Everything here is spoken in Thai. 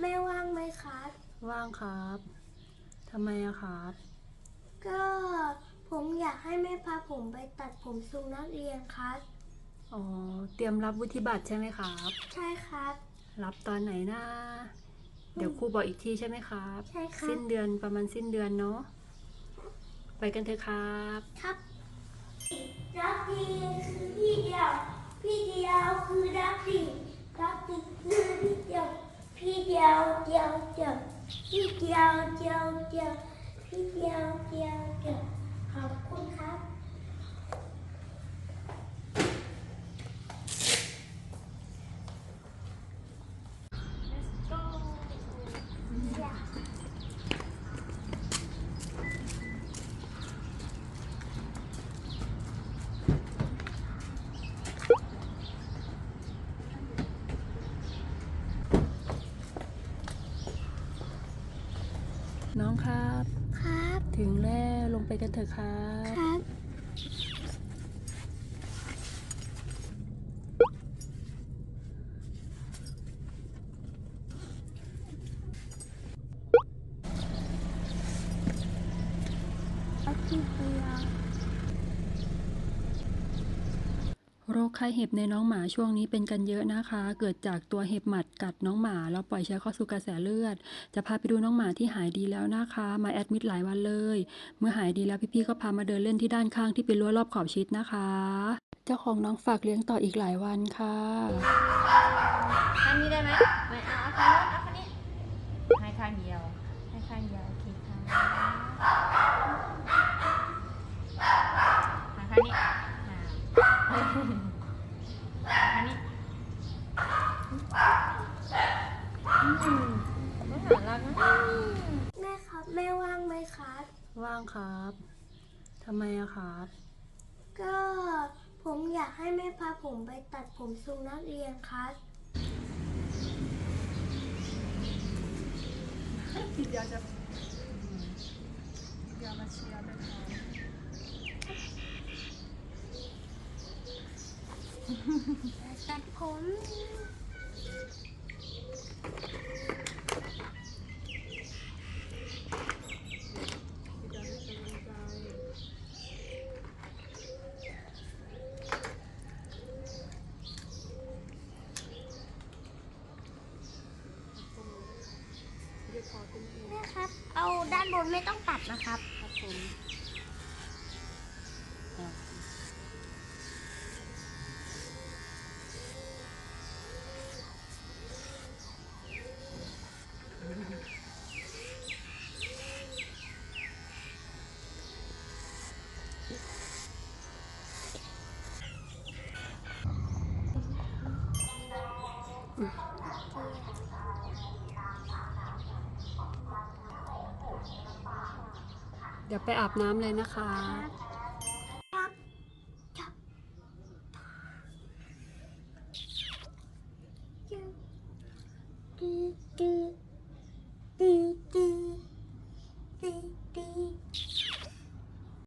แม่ว่างไหมครับ ว่างครับทำไมอะครับ ก็ผมอยากให้แม่พาผมไปตัดผมทรงนักเรียนครับ อ๋อ เตรียมรับวุฒิบัตรใช่ไหมครับ ใช่ครับ รับตอนไหนนะเดี๋ยวครูบอกอีกทีใช่ไหมครับ ใช่ครับ สิ้นเดือนประมาณสิ้นเดือนเนาะ ไปกันเถอะครับ ครับรักดีคือพี่เดียว พี่เดียวคือรักดีรักดีคือพี่เดียว พี่เดียวเดียวเดียว พี่เดียวเดียวเดียวพี่เดียวเดียวเดียวขอบคุณครับ น้องครับ ครับ ถึงแล้วลงไปกันเถอะครับ ครับ โรคไข้เห็บในน้องหมาช่วงนี้เป็นกันเยอะนะคะ เกิดจากตัวเห็บหมัดกัดน้องหมาแล้วปล่อยเชื้อเข้าสู่กระแสเลือด จะพาไปดูน้องหมาที่หายดีแล้วนะคะ มาแอดมิดหลายวันเลย เมื่อหายดีแล้วพี่ๆก็พามาเดินเล่นที่ด้านข้างที่เป็นรั้วรอบขอบชิดนะคะ เจ้าของน้องฝากเลี้ยงต่ออีกหลายวันค่ะข้างนี้ได้ไหมไม่เอาเอาข้างนู้นเอาข้างนี้ ให้ข้างเดียว ให้ข้างเดียวโอเคค่ะมาข้างนี้อ่าข้างนี้อืม ไม่หาเรานะแม่ครับ แม่ว่างไหมครับ ว่างครับทำไมอะครับ ก็ผมอยากให้แม่พาผมไปตัดผมทรงนักเรียนครับตัดผม แม่ครับ เอาด้านบนไม่ต้องตัดนะครับครับผม เดี๋ยวไปอาบน้ำเลยนะคะ do do